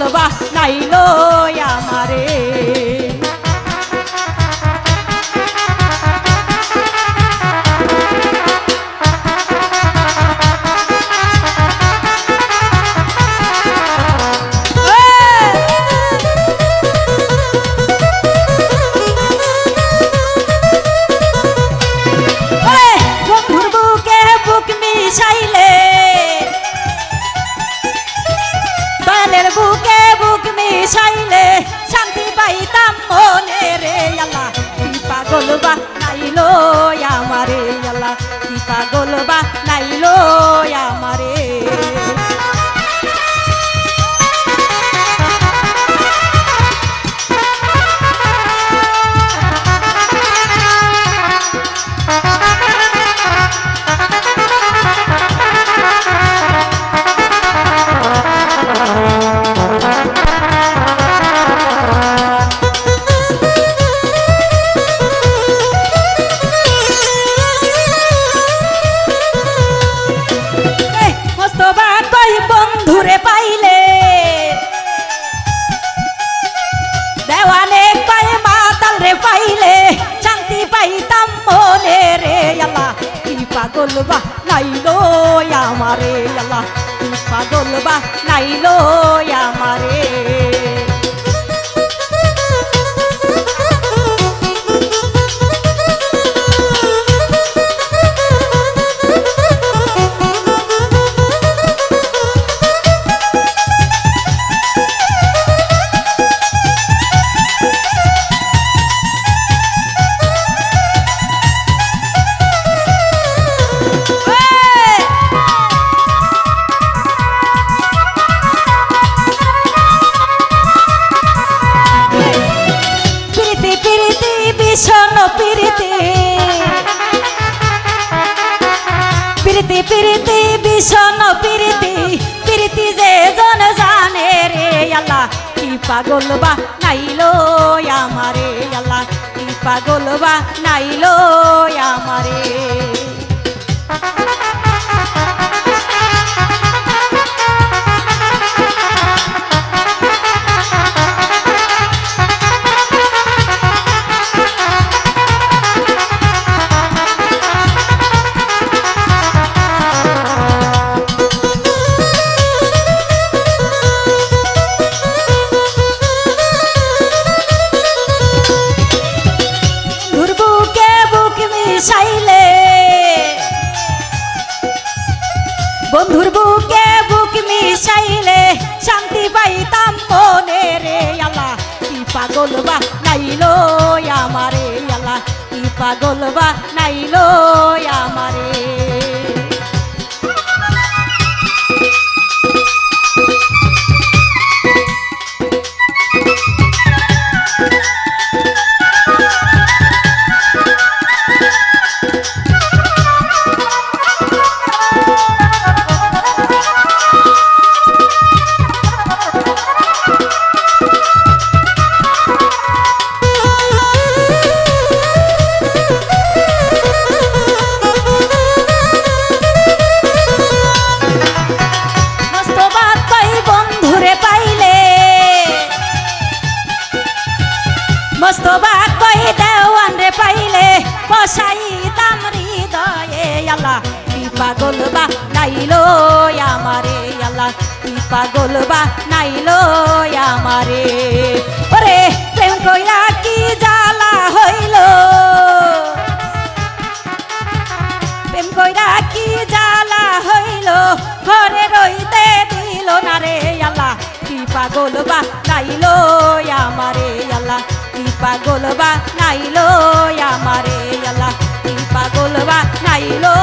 পাগল বা নাইলো আমারে। ওরে বুক মিশাইলে শান্তি পাইতাম মনে রে আল্লাহ। কি পাগল বা নাইলো আমারে আল্লাহ। কি পাগল বা নাইলো আমারে পাগল বা নাইলো আমারে আল্লাহ। পাগল বা নাইলো প্রীতি প্রীতি, ভীষণ প্রীতি। প্রীতি যে জন জানে রে আল্লাহ, কি পাগল বা নাইলো আমারে আল্লাহ, কি পাগল বা নাইলো আমারে। পাগল বা নাইলো আমারে আল্লাহ কি পাগল বা নাইলো আমারে। মোস্তফা কই দেওয়ান রে পাইলে, বসাই দাম হৃদয়ে আল্লাহ। কি পাগল বা নাইলো আমারে আল্লাহ। কি পাগল বা নাইলো আমারে। ওরে পাগল বা নাইলো আমারে আল্লাহ। কি পাগল বা নাইলো আমারে আল্লাহ। কি পাগল বা নাইলো